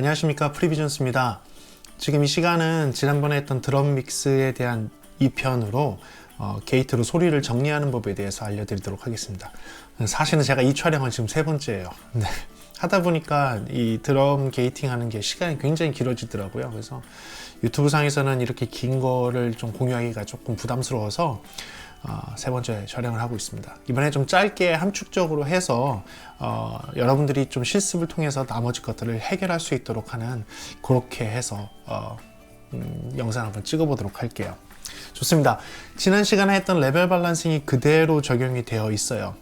안녕하십니까 프리비전스입니다. 지금 이 시간은 지난번에 했던 드럼 믹스에 대한 2편으로 어, 게이트로 소리를 정리하는 법에 대해서 알려드리도록 하겠습니다. 사실은 제가 이 촬영은 지금 세 번째예요. 네. 하다 보니까 이 드럼 게이팅 하는 게 시간이 굉장히 길어지더라고요. 그래서 유튜브 상에서는 이렇게 긴 거를 좀 공유하기가 조금 부담스러워서 어, 세 번째 촬영을 하고 있습니다. 이번에 좀 짧게 함축적으로 해서 어, 여러분들이 좀 실습을 통해서 나머지 것들을 해결할 수 있도록 하는 그렇게 해서 어, 음, 영상 한번 찍어보도록 할게요. 좋습니다. 지난 시간에 했던 레벨 밸런싱이 그대로 적용이 되어 있어요.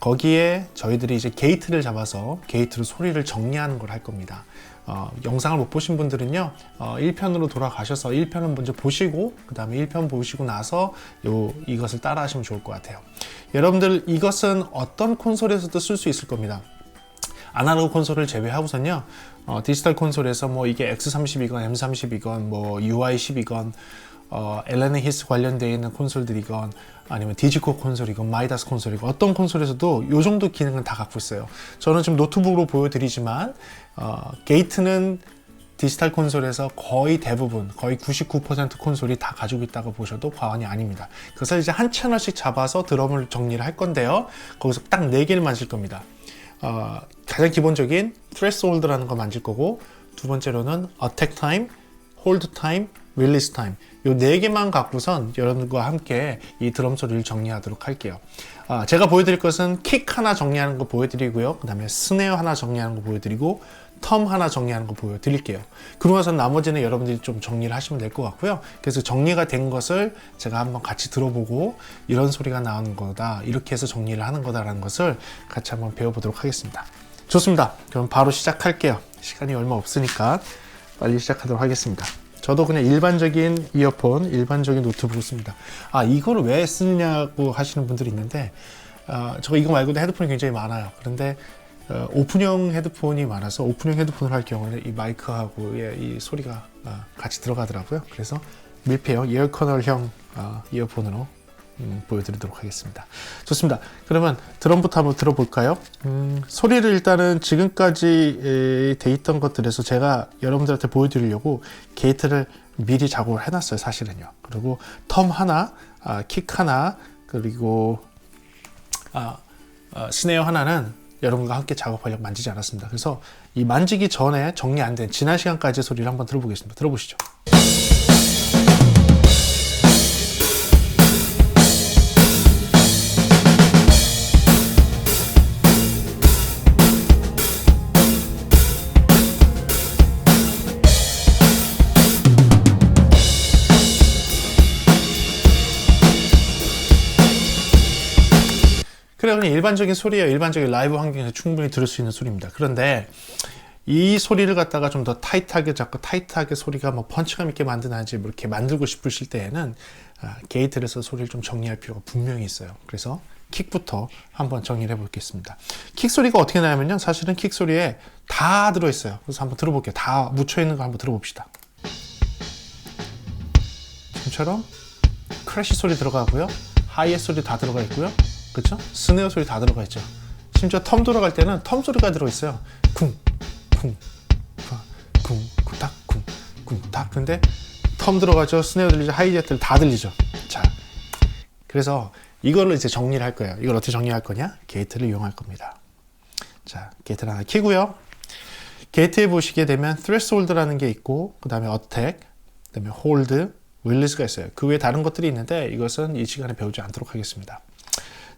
거기에 저희들이 이제 게이트를 잡아서 게이트로 소리를 정리하는 걸 할 겁니다. 어, 영상을 못 보신 분들은요, 어, 1편으로 돌아가셔서 1편을 먼저 보시고, 그 다음에 1편 보시고 나서 요, 이것을 따라 하시면 좋을 것 같아요. 여러분들, 이것은 어떤 콘솔에서도 쓸 수 있을 겁니다. 아날로그 콘솔을 제외하고선요, 어, 디지털 콘솔에서 뭐 이게 X30이건 M30이건 뭐 UI10이건 어, 엘레네 히스 관련되어 있는 콘솔들이건 아니면 디지코 콘솔이건 마이다스 콘솔이건 어떤 콘솔에서도 이 정도 기능은 다 갖고 있어요. 저는 지금 노트북으로 보여드리지만 어, 게이트는 디지털 콘솔에서 거의 대부분 거의 99% 콘솔이 다 가지고 있다고 보셔도 과언이 아닙니다. 그래서 이제 한 채널씩 잡아서 드럼을 정리를 할 건데요. 거기서 딱 4개를 만질 겁니다. 어, 가장 기본적인 threshold라는 거 만질 거고 두 번째로는 attack release time 요네 개만 갖고선 여러분과 함께 이 드럼 소리를 정리하도록 할게요. 아, 제가 보여드릴 것은 킥 하나 정리하는 거 보여드리고요. 그 다음에 스네어 하나 정리하는 거 보여드리고 텀 하나 정리하는 거 보여드릴게요. 그러고 나서 나머지는 여러분들이 좀 정리를 하시면 될 것 같고요. 그래서 정리가 된 것을 제가 한번 같이 들어보고 이런 소리가 나오는 거다. 이렇게 해서 정리를 하는 거다라는 것을 같이 한번 배워보도록 하겠습니다. 좋습니다. 그럼 바로 시작할게요. 시간이 얼마 없으니까 빨리 시작하도록 하겠습니다. 저도 그냥 일반적인 이어폰, 일반적인 노트북을 씁니다. 아, 이거를 왜 쓰느냐고 하시는 분들이 있는데, 어, 저 이거 말고도 헤드폰이 굉장히 많아요. 그런데 어, 오픈형 헤드폰이 많아서 오픈형 헤드폰을 할 경우는 이 마이크하고의 이 소리가 어, 같이 들어가더라고요. 그래서 밀폐형 이어커널형 어, 이어폰으로 음, 보여드리도록 하겠습니다. 좋습니다. 그러면 드럼부터 한번 들어볼까요? 음, 소리를 일단은 지금까지 에, 돼 있던 것들에서 제가 여러분들한테 보여드리려고 게이트를 미리 작업을 해놨어요. 사실은요. 그리고 텀 하나, 아, 킥 하나, 그리고 아, 아, 스네어 하나는 여러분과 함께 작업하려고 만지지 않았습니다. 그래서 이 만지기 전에 정리 안 된 지난 시간까지 소리를 한번 들어보겠습니다. 들어보시죠. 일반적인 소리예요. 일반적인 라이브 환경에서 충분히 들을 수 있는 소리입니다. 그런데 이 소리를 갖다가 좀 더 타이트하게 잡고 타이트하게 소리가 뭐 펀치감 있게 만드나지 뭐 이렇게 만들고 싶으실 때에는 아, 게이트를 해서 소리를 좀 정리할 필요가 분명히 있어요. 그래서 킥부터 한번 정리를 해보겠습니다. 킥 소리가 어떻게 나냐면요. 사실은 킥 소리에 다 들어있어요. 그래서 한번 들어볼게요. 다 묻혀있는 거 한번 들어봅시다. 지금처럼 크래쉬 소리 들어가고요. 하이햇 소리 다 들어가 있고요. 그렇죠? 스네어 소리 다 들어가 있죠. 심지어 텀 돌아갈 때는 텀 소리가 들어 있어요. 쿵, 쿵, 쿵, 쿵탁, 쿵, 쿵탁. 근데 텀 들어가죠. 스네어 들리죠. 하이제트를 다 들리죠. 자, 그래서 이거를 이제 정리를 할 거예요. 이걸 어떻게 정리할 거냐? 게이트를 이용할 겁니다. 자, 게이트를 하나 키고요. 게이트에 보시게 되면 threshold라는 게 있고, 그 다음에 attack, 그 다음에 hold, release가 있어요. 그 외에 다른 것들이 있는데 이것은 이 시간에 배우지 않도록 하겠습니다.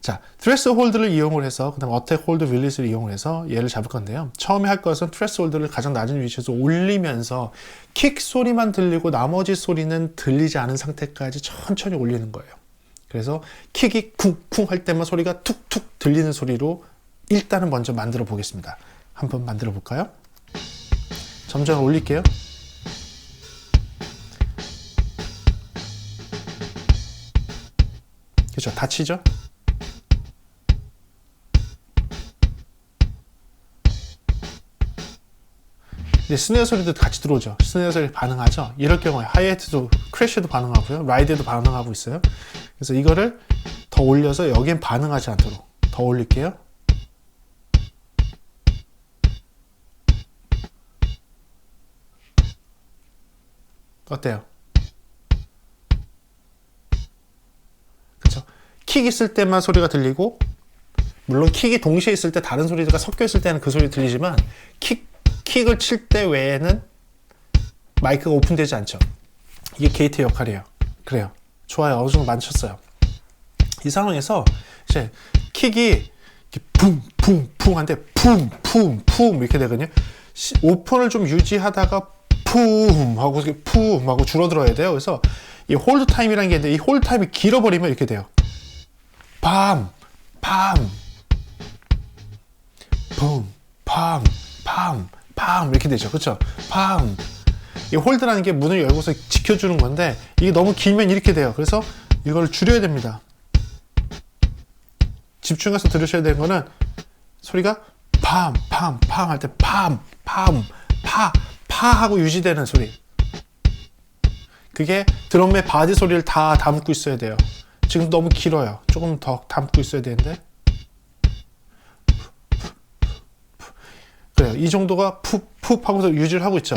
자, 트레스 홀드를 이용을 해서 그다음 어택 홀드 릴리스를 이용을 해서 얘를 잡을 건데요. 처음에 할 것은 트레스 홀드를 가장 낮은 위치에서 올리면서 킥 소리만 들리고 나머지 소리는 들리지 않은 상태까지 천천히 올리는 거예요. 그래서 킥이 쿵쿵 할 때만 소리가 툭툭 들리는 소리로 일단은 먼저 만들어 보겠습니다. 한번 만들어 볼까요? 점점 올릴게요. 그렇죠. 다치죠? 이제 스네어 소리도 같이 들어오죠. 스네어 소리 반응하죠. 이럴 경우에 하이에트도 크래쉬도 반응하고요. 라이드도 반응하고 있어요. 그래서 이거를 더 올려서 여기엔 반응하지 않도록 더 올릴게요. 어때요? 킥 있을 때만 소리가 들리고 물론 킥이 동시에 있을 때 다른 소리가 섞여 있을 때는 그 소리 들리지만 킥 킥을 칠 때 외에는 마이크가 오픈되지 않죠. 이게 게이트 역할이에요. 그래요. 좋아요. 어느 정도 맞췄어요. 이 상황에서 이제 킥이 쿵쿵쿵 한데 쿵쿵쿵 이렇게 되거든요. 시- 오픈을 좀 유지하다가 품 하고 품 하고 줄어들어야 돼요. 그래서 이 홀드 타임이라는 게 있는데 이 홀드 타임이 길어버리면 이렇게 돼요. 밤, 밤, 펑, 팜, 팜, 팜 이렇게 되죠. 그렇죠? 팜. 이 홀드라는 게 문을 열고서 지켜주는 건데 이게 너무 길면 이렇게 돼요. 그래서 이걸 줄여야 됩니다. 집중해서 들으셔야 되는 거는 소리가 팜, 팜, 팜 할 때 팜, 팜, 파, 파 하고 유지되는 소리. 그게 드럼의 바디 소리를 다 담고 있어야 돼요. 지금 너무 길어요. 조금 더 담고 있어야 되는데. 그래요. 이 정도가 푹, 푹 하고서 유지를 하고 있죠.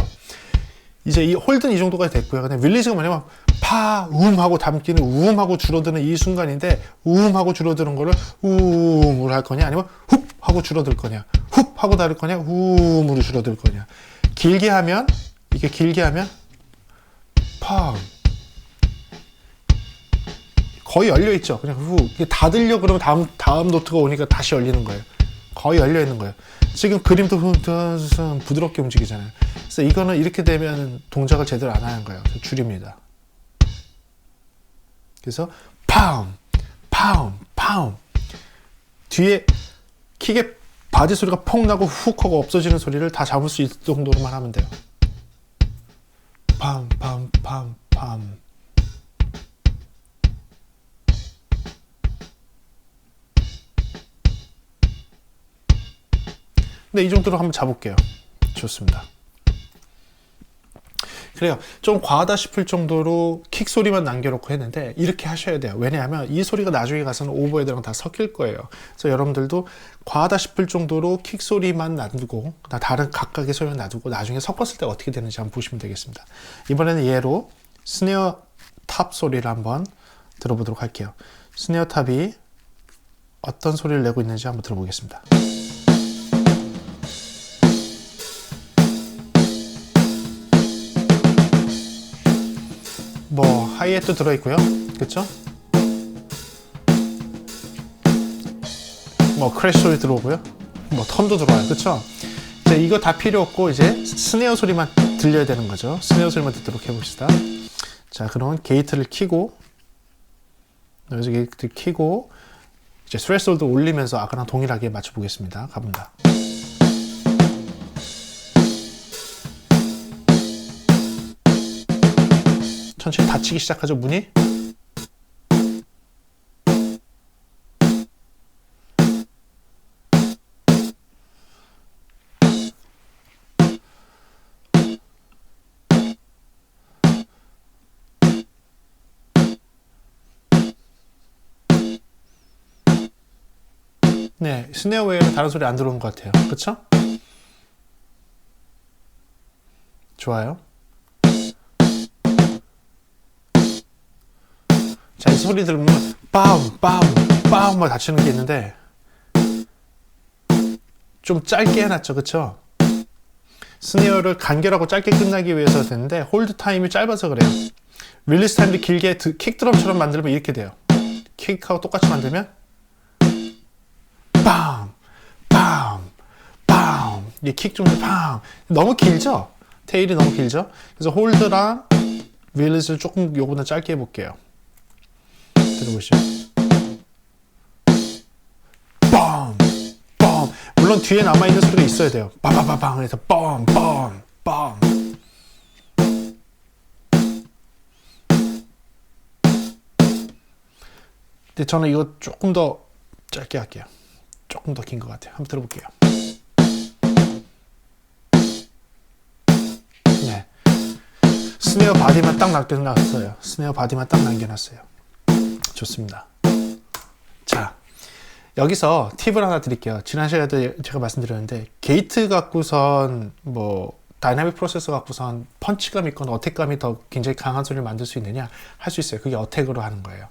이제 이 홀드는 이 정도가 됐고요. 근데 릴리즈가 뭐냐면 파, 움 하고 담기는 움 하고 줄어드는 이 순간인데 움 하고 줄어드는 거를 um으로 할 거냐 아니면 훅 하고 줄어들 거냐 훅 하고 다를 거냐 um으로 줄어들 거냐 길게 하면 이게 길게 하면 팡 거의 열려 있죠. 그냥 후 다 들려 그러면 다음 다음 노트가 오니까 다시 열리는 거예요. 거의 열려 있는 거예요. 지금 그림도 흠 부드럽게 움직이잖아요. 그래서 이거는 이렇게 되면 동작을 제대로 안 하는 거예요. 줄입니다. 그래서 팡, 팡, 팡 뒤에 킥의 바지 소리가 펑 나고 훅 하고 없어지는 소리를 다 잡을 수 있을 정도로만 하면 돼요. 팡, 팡, 팡, 팡. 네, 이 정도로 한번 잡을게요. 좋습니다. 그래요. 좀 과하다 싶을 정도로 킥 소리만 남겨놓고 했는데 이렇게 하셔야 돼요. 왜냐하면 이 소리가 나중에 가서는 오버헤드랑 다 섞일 거예요. 그래서 여러분들도 과하다 싶을 정도로 킥 소리만 놔두고 다른 각각의 소리만 놔두고 나중에 섞었을 때 어떻게 되는지 한번 보시면 되겠습니다. 이번에는 얘로 스네어 탑 소리를 한번 들어보도록 할게요. 스네어 탑이 어떤 소리를 내고 있는지 한번 들어보겠습니다. 뭐 하이햇도 들어있고요. 그쵸? 뭐 크래쉬 소리 들어오고요. 뭐 텀도 들어와요. 그쵸? 이제 이거 다 필요 없고 이제 스네어 소리만 들려야 되는 거죠. 스네어 소리만 듣도록 해봅시다. 자 그럼 게이트를 키고 여기서 게이트를 키고 이제 스레솔도 올리면서 아까랑 동일하게 맞춰 보겠습니다. 가본다 천천히 닫히기 시작하죠 문이? 네 스네어 외에는 다른 소리 안 들어오는 것 같아요. 그쵸? 좋아요 소리 들으면 빰, 빰, 빰, 막 다치는 게 있는데 좀 짧게 해놨죠, 그쵸? 스네어를 간결하고 짧게 끝나기 위해서 됐는데 홀드 타임이 짧아서 그래요. 릴리스 타임도 길게 드- 킥 드럼처럼 만들면 이렇게 돼요. 킥하고 똑같이 만들면 빰, 빰, 빰. 이킥 좀 빰. 너무 길죠? 테일이 너무 길죠? 그래서 홀드랑 릴리스를 조금 요거보다 짧게 해볼게요. 들어보시죠. 뻥! 뻥! 물론 뒤에 남아있는 소리가 있어야 돼요. 빠바바방 해서 뻥! 뻥! 뻥! 근데 저는 이거 조금 더 짧게 할게요. 조금 더 긴 것 같아요. 한번 들어볼게요. 네. 스네어 바디만 딱 남겨놨어요. 스네어 바디만 딱 남겨놨어요. 좋습니다. 자, 여기서 팁을 하나 드릴게요. 지난 시간에도 제가 말씀드렸는데, 게이트 갖고선 뭐, 다이나믹 프로세서 갖고선 펀치감 있거나 어택감이 더 굉장히 강한 소리를 만들 수 있느냐 할 수 있어요. 그게 어택으로 하는 거예요.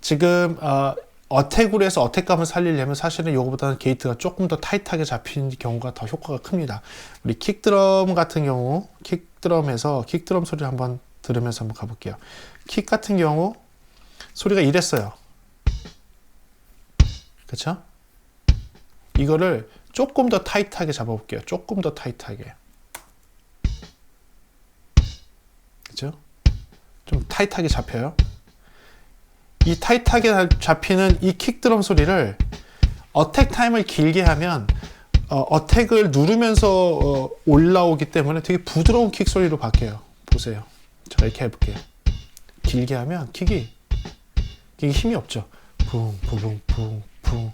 지금 어, 어택으로 해서 어택감을 살리려면 사실은 이거보다는 게이트가 조금 더 타이트하게 잡히는 경우가 더 효과가 큽니다. 우리 킥드럼 같은 경우 킥드럼에서 킥드럼 소리를 한번 들으면서 한번 가볼게요. 킥 같은 경우 소리가 이랬어요. 그렇죠? 이거를 조금 더 타이트하게 잡아볼게요. 조금 더 타이트하게. 그죠? 좀 타이트하게 잡혀요. 이 타이트하게 잡히는 이 킥드럼 소리를 어택 타임을 길게 하면 어, 택을 누르면서 어, 올라오기 때문에 되게 부드러운 킥 소리로 바뀌어요. 보세요. 제가 이렇게 해볼게요. 길게 하면 킥이 이게 힘이 없죠. 붕, 부붕, 붕, 붕,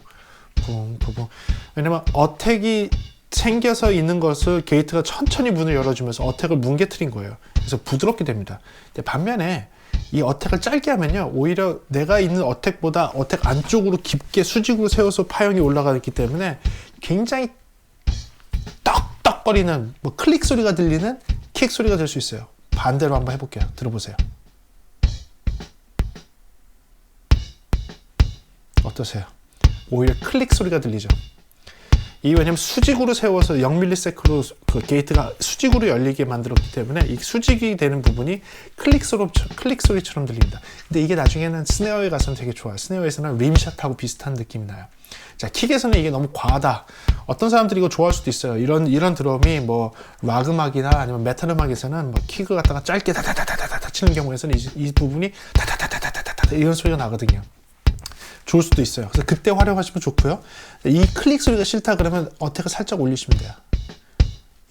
붕, 부붕. 왜냐면 어택이 생겨서 있는 것을 게이트가 천천히 문을 열어주면서 어택을 뭉개트린 거예요. 그래서 부드럽게 됩니다. 반면에 이 어택을 짧게 하면요. 오히려 내가 있는 어택보다 어택 안쪽으로 깊게 수직으로 세워서 파형이 올라가 있기 때문에 굉장히 떡떡거리는 뭐 클릭 소리가 들리는 킥 소리가 될 수 있어요. 반대로 한번 해볼게요. 들어보세요. 어떠세요? 오히려 클릭 소리가 들리죠. 이 왜냐면 수직으로 세워서 0ms로 그 게이트가 수직으로 열리게 만들었기 때문에 이 수직이 되는 부분이 클릭 소리 클릭 소리처럼 들립니다. 근데 이게 나중에는 스네어에 가서는 되게 좋아요. 스네어에서는 림샷하고 비슷한 느낌이 나요. 자, 킥에서는 이게 너무 과하다. 어떤 사람들이 이거 좋아할 수도 있어요. 이런 이런 드럼이 뭐 락 음악이나 아니면 메탈 음악에서는 뭐 킥을 갖다가 짧게 다다다다다다 치는 경우에서는 이, 이 부분이 다다다다다다다 이런 소리가 나거든요. 좋을 수도 있어요. 그래서 그때 활용하시면 좋고요. 이 클릭 소리가 싫다 그러면 어택을 살짝 올리시면 돼요.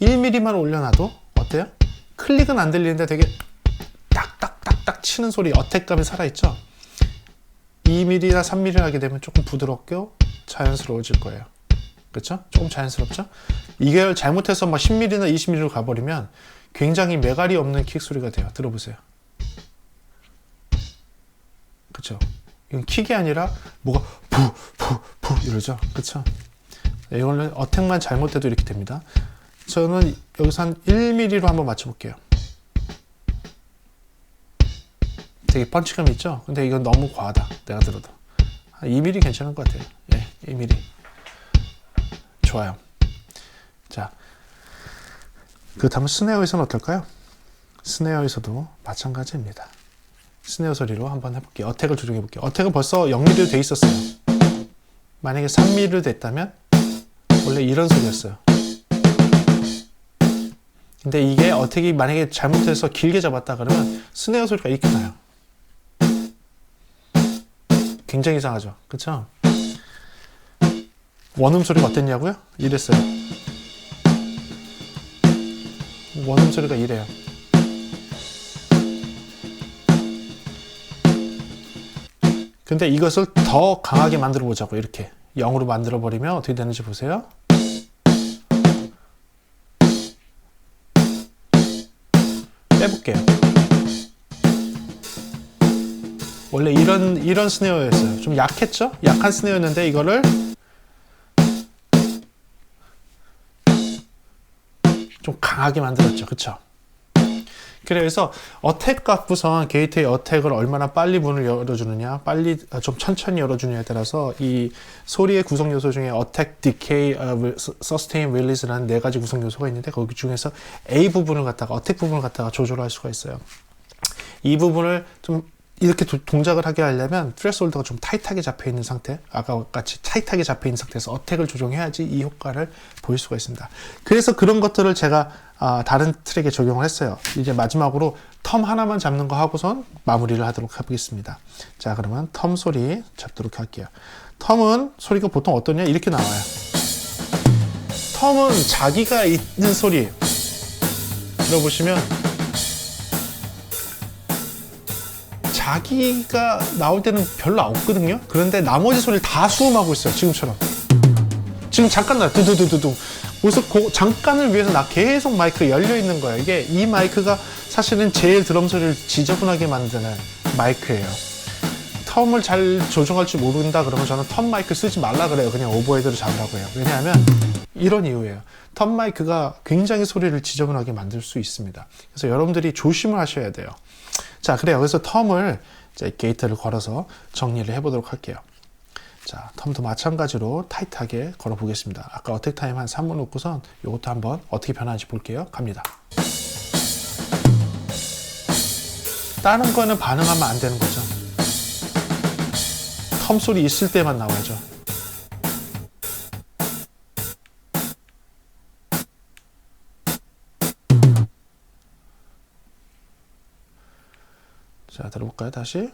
1mm만 올려놔도 어때요? 클릭은 안 들리는데 되게 딱딱딱딱 치는 소리 어택감이 살아있죠? 2mm나 3mm를 하게 되면 조금 부드럽게 자연스러워질 거예요. 그렇죠? 조금 자연스럽죠? 이게 잘못해서 막 10mm나 20mm로 가버리면 굉장히 매갈이 없는 킥 소리가 돼요. 들어보세요. 그렇죠? 킥이 아니라 뭐가 푸 이러죠. 그쵸? 이거는 어택만 잘못해도 이렇게 됩니다. 저는 여기서 한 1mm로 한번 맞춰볼게요. 되게 펀치감 있죠? 근데 이건 너무 과하다. 내가 들어도. 한 2mm 괜찮은 것 같아요. 예, 2mm. 좋아요. 자. 그렇다면 스네어에서는 어떨까요? 스네어에서도 마찬가지입니다. 스네어 소리로 한번 해볼게요. 어택을 조정해 볼게요. 어택은 벌써 0mm로 돼 있었어요. 만약에 3mm로 됐다면 원래 이런 소리였어요. 근데 이게 어택이 만약에 잘못해서 길게 잡았다 그러면 스네어 소리가 이렇게 나요. 굉장히 이상하죠. 그쵸? 원음 소리가 어땠냐고요? 이랬어요. 원음 소리가 이래요. 근데 이것을 더 강하게 만들어 보자고 이렇게 0으로 만들어 버리면 어떻게 되는지 보세요. 빼볼게요. 원래 이런 이런 스네어였어요. 좀 약했죠? 약한 스네어였는데 이거를 좀 강하게 만들었죠. 그쵸? 그래서 어택 갖고선 게이트의 어택을 얼마나 빨리 문을 열어주느냐, 빨리 아, 좀 천천히 열어주느냐에 따라서 이 소리의 구성 요소 중에 어택, 디케이, 서스테인, 릴리즈라는 네 가지 구성 요소가 있는데 거기 중에서 A 부분을 갖다가 어택 부분을 갖다가 조절할 수가 있어요. 이 부분을 좀 이렇게 도, 동작을 하게 하려면 트레스홀더가 좀 타이트하게 잡혀 있는 상태, 아까 같이 타이트하게 잡혀 있는 상태에서 어택을 조정해야지 이 효과를 보일 수가 있습니다. 그래서 그런 것들을 제가 아, 다른 트랙에 적용을 했어요. 이제 마지막으로 텀 하나만 잡는 거 하고선 마무리를 하도록 하겠습니다. 자, 그러면 텀 소리 잡도록 할게요. 텀은 소리가 보통 어떠냐? 이렇게 나와요. 텀은 자기가 있는 소리 들어보시면 자기가 나올 때는 별로 없거든요. 그런데 나머지 소리를 다 수음하고 있어요. 지금처럼. 지금 잠깐 나 두두두두두. 그래서 그 잠깐을 위해서 나 계속 마이크 열려 있는 거예요. 이게 이 마이크가 사실은 제일 드럼 소리를 지저분하게 만드는 마이크예요. 텀을 잘 조정할 줄 모른다 그러면 저는 텀 마이크 쓰지 말라 그래요. 그냥 오버헤드로 잡으라고 해요. 왜냐하면 이런 이유예요. 텀 마이크가 굉장히 소리를 지저분하게 만들 수 있습니다. 그래서 여러분들이 조심을 하셔야 돼요. 자, 그래요. 그래서 텀을 이제 게이트를 걸어서 정리를 해보도록 할게요. 자, 텀도 마찬가지로 타이트하게 걸어 보겠습니다. 아까 어택 타임 한 3분 놓고선 이것도 한번 어떻게 변하는지 볼게요. 갑니다. 다른 거는 반응하면 안 되는 거죠. 텀 소리 있을 때만 나와야죠. 자, 들어볼까요? 다시.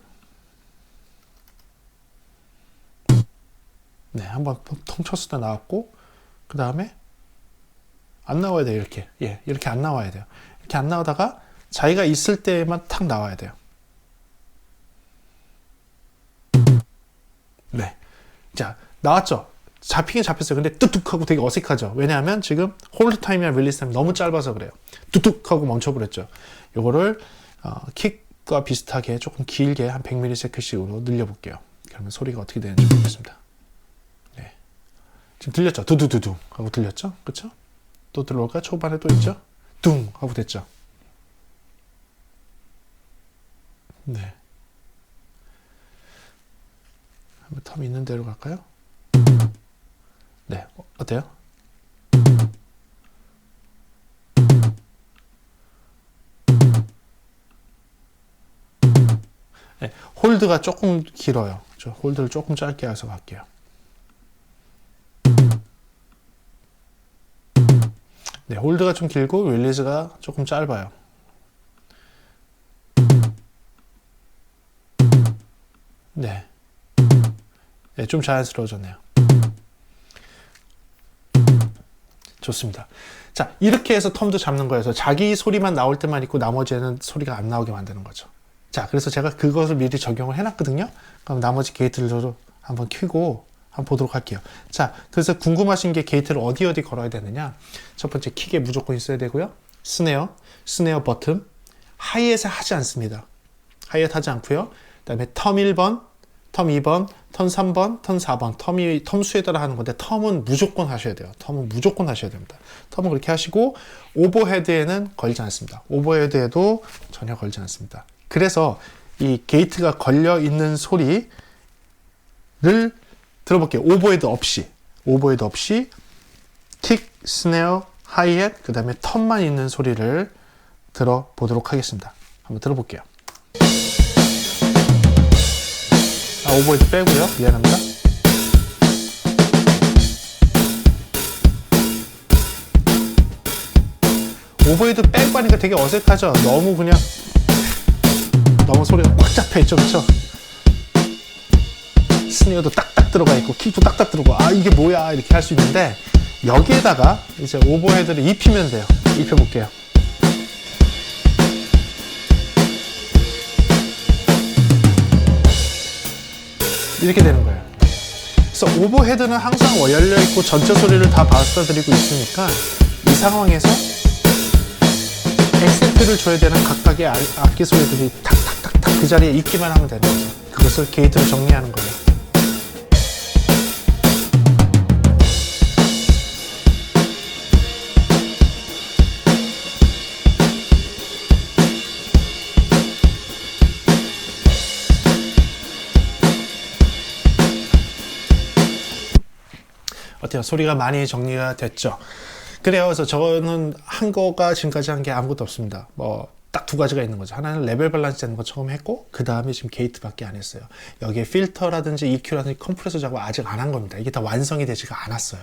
네, 한번 통 쳤을 때 나왔고, 그 다음에 안 나와야 돼요, 이렇게. 예, 이렇게 안 나와야 돼요. 이렇게 안 나오다가 자기가 있을 때만 탁 나와야 돼요. 네. 자, 나왔죠? 잡히긴 잡혔어요. 근데 뚝뚝 하고 되게 어색하죠. 왜냐하면 지금 홀드 타임이랑 릴리스 타임이 너무 짧아서 그래요. 뚝뚝 하고 멈춰버렸죠. 요거를 어, 킥 과 비슷하게 조금 길게 한 100ms씩으로 늘려볼게요. 그러면 소리가 어떻게 되는지 보겠습니다. 네. 지금 들렸죠? 두두두두 하고 들렸죠? 그쵸? 또 들어올까? 초반에 또 있죠? 둥 하고 됐죠? 네. 한번 텀 있는 대로 갈까요? 네, 어, 어때요? 홀드가 조금 길어요. 저 홀드를 조금 짧게 해서 갈게요. 네, 홀드가 좀 길고 릴리즈가 조금 짧아요. 네. 네, 좀 자연스러워졌네요. 좋습니다. 자, 이렇게 해서 텀도 잡는 거여서 자기 소리만 나올 때만 있고 나머지는 소리가 안 나오게 만드는 거죠. 자, 그래서 제가 그것을 미리 적용을 해놨거든요. 그럼 나머지 게이트를 저도 한번 켜고 한번 보도록 할게요. 자, 그래서 궁금하신 게 게이트를 어디 어디 걸어야 되느냐? 첫 번째 킥에 무조건 있어야 되고요. 스네어, 스네어 버튼, 하이햇에 하지 않습니다. 하이햇 하지 않고요. 그 다음에 텀 1번, 텀 2번, 텀 3번, 텀 4번. 텀이 텀 수에 따라 하는 건데 텀은 무조건 하셔야 돼요. 텀은 무조건 하셔야 됩니다. 텀은 그렇게 하시고 오버헤드에는 걸지 않습니다. 오버헤드에도 전혀 걸지 않습니다. 그래서 이 게이트가 걸려 있는 소리를 들어볼게요. 오버헤드 없이 오버헤드 없이 킥, 스네어, 하이햇, 그 다음에 텀만 있는 소리를 들어보도록 하겠습니다. 한번 들어볼게요. 아, 오버헤드 빼고요. 미안합니다. 오버헤드 빼고 하니까 되게 어색하죠? 너무 그냥 너무 소리가 꽉 잡혀 있죠, 그쵸? 스네어도 딱딱 들어가 있고 킥도 딱딱 들어가. 아 이게 뭐야 이렇게 할 수 있는데 여기에다가 이제 오버헤드를 입히면 돼요. 입혀볼게요. 이렇게 되는 거예요. 그래서 오버헤드는 항상 열려 있고 전체 소리를 다 받아들이고 있으니까 이 상황에서 액센트를 줘야 되는 각각의 아- 악기 소리들이 그 자리에 있기만 하면 되는 거죠. 그것을 게이트로 정리하는 거예요. 어때요? 소리가 많이 정리가 됐죠? 그래요. 그래서 저는 한 거가 지금까지 한 게 아무것도 없습니다. 뭐, 딱 두 가지가 있는 거죠. 하나는 레벨 밸런스 되는 거 처음 했고, 그 다음에 지금 게이트밖에 안 했어요. 여기에 필터라든지 EQ라든지 컴프레서 작업 아직 안 한 겁니다. 이게 다 완성이 되지가 않았어요.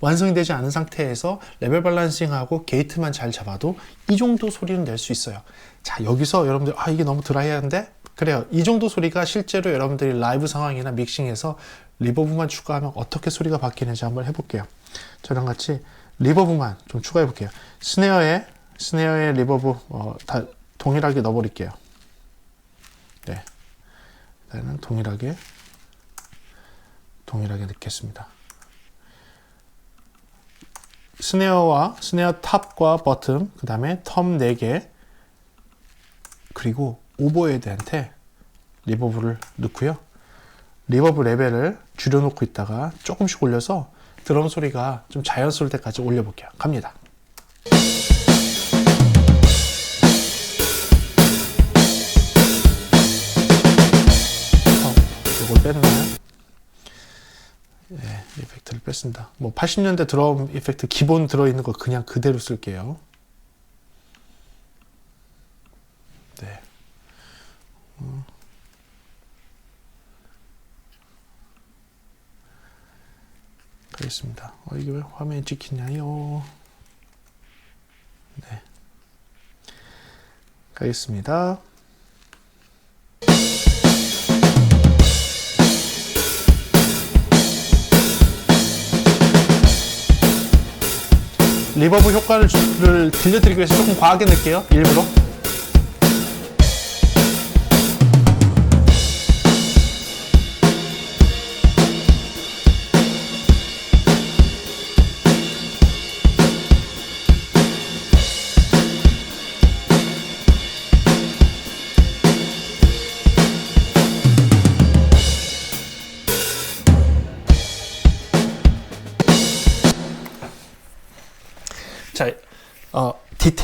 완성이 되지 않은 상태에서 레벨 밸런싱하고 게이트만 잘 잡아도 이 정도 소리는 낼 수 있어요. 자, 여기서 여러분들, 아, 이게 너무 드라이한데? 그래요. 이 정도 소리가 실제로 여러분들이 라이브 상황이나 믹싱에서 리버브만 추가하면 어떻게 소리가 바뀌는지 한번 해볼게요. 저랑 같이 리버브만 좀 추가해 볼게요. 스네어에 스네어에 리버브 어, 다 동일하게 넣어버릴게요. 네, 일단은 동일하게 동일하게 넣겠습니다. 스네어와 스네어 탑과 버튼 그 다음에 텀 4개 그리고 오버헤드한테 리버브를 넣고요. 리버브 레벨을 줄여놓고 있다가 조금씩 올려서 드럼 소리가 좀 자연스러울 때까지 올려볼게요. 갑니다. 이걸 뺐나요? 네, 이펙트를 뺐습니다. 뭐 80년대 드럼 이펙트 기본 들어있는 거 그냥 그대로 쓸게요. 네. 어. 가겠습니다. 어, 이게 왜 화면이 찍히냐요? 네. 가겠습니다. 리버브 효과를 를 들려드리기 위해서 조금 과하게 넣을게요. 일부러.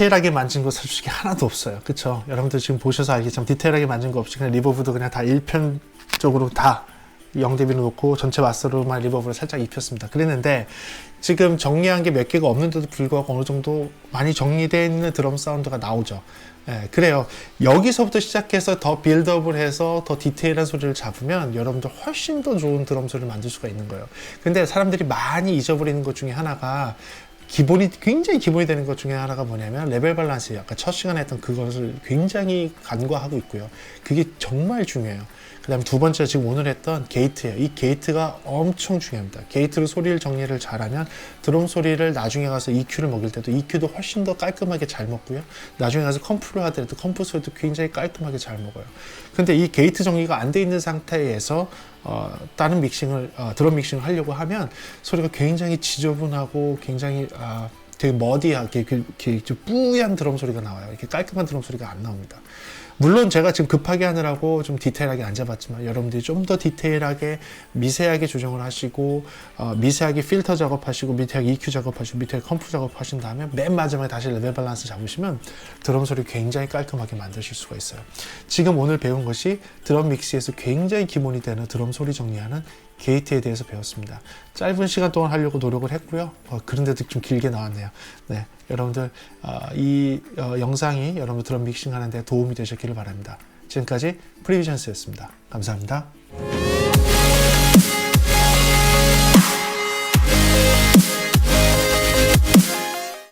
디테일하게 만진 거 솔직히 하나도 없어요. 그쵸? 여러분들 지금 보셔서 알겠지만 디테일하게 만진 거 없이 그냥 리버브도 그냥 다 일편적으로 다 0dB로 놓고 전체 마스터로만 리버브를 살짝 입혔습니다. 그랬는데 지금 정리한 게 몇 개가 없는데도 불구하고 어느 정도 많이 정리되어 있는 드럼 사운드가 나오죠. 예, 그래요. 여기서부터 시작해서 더 빌드업을 해서 더 디테일한 소리를 잡으면 여러분들 훨씬 더 좋은 드럼 소리를 만들 수가 있는 거예요. 근데 사람들이 많이 잊어버리는 것 중에 하나가 기본이 굉장히 기본이 되는 것 중에 하나가 뭐냐면 레벨 밸런스 아까 첫 시간에 했던 그것을 굉장히 간과하고 있고요. 그게 정말 중요해요. 그 다음에 두 번째 지금 오늘 했던 게이트예요. 이 게이트가 엄청 중요합니다. 게이트로 소리를 정리를 잘하면 드럼 소리를 나중에 가서 EQ를 먹일 때도 EQ도 훨씬 더 깔끔하게 잘 먹고요. 나중에 가서 컴프를 하더라도 컴프 소리도 굉장히 깔끔하게 잘 먹어요. 근데 이 게이트 정리가 안 돼 있는 상태에서 어, 다른 믹싱을 어, 드럼 믹싱을 하려고 하면 소리가 굉장히 지저분하고 굉장히 아, 되게 머디하게 이렇게, 좀 뿌얀 드럼 소리가 나와요. 이렇게 깔끔한 드럼 소리가 안 나옵니다. 물론 제가 지금 급하게 하느라고 좀 디테일하게 안 잡았지만 여러분들이 좀 더 디테일하게 미세하게 조정을 하시고 어, 미세하게 필터 작업하시고 미세하게 EQ 작업하시고 미세하게 컴프 작업하신 다음에 맨 마지막에 다시 레벨 밸런스 잡으시면 드럼 소리 굉장히 깔끔하게 만드실 수가 있어요. 지금 오늘 배운 것이 드럼 믹스에서 굉장히 기본이 되는 드럼 소리 정리하는 게이트에 대해서 배웠습니다. 짧은 시간 동안 하려고 노력을 했고요. 어, 그런데도 좀 길게 나왔네요. 네, 여러분들 어, 이 어, 영상이 여러분들 드럼 믹싱 하는 데 도움이 되셨기를 바랍니다. 지금까지 프리비전스였습니다. 감사합니다.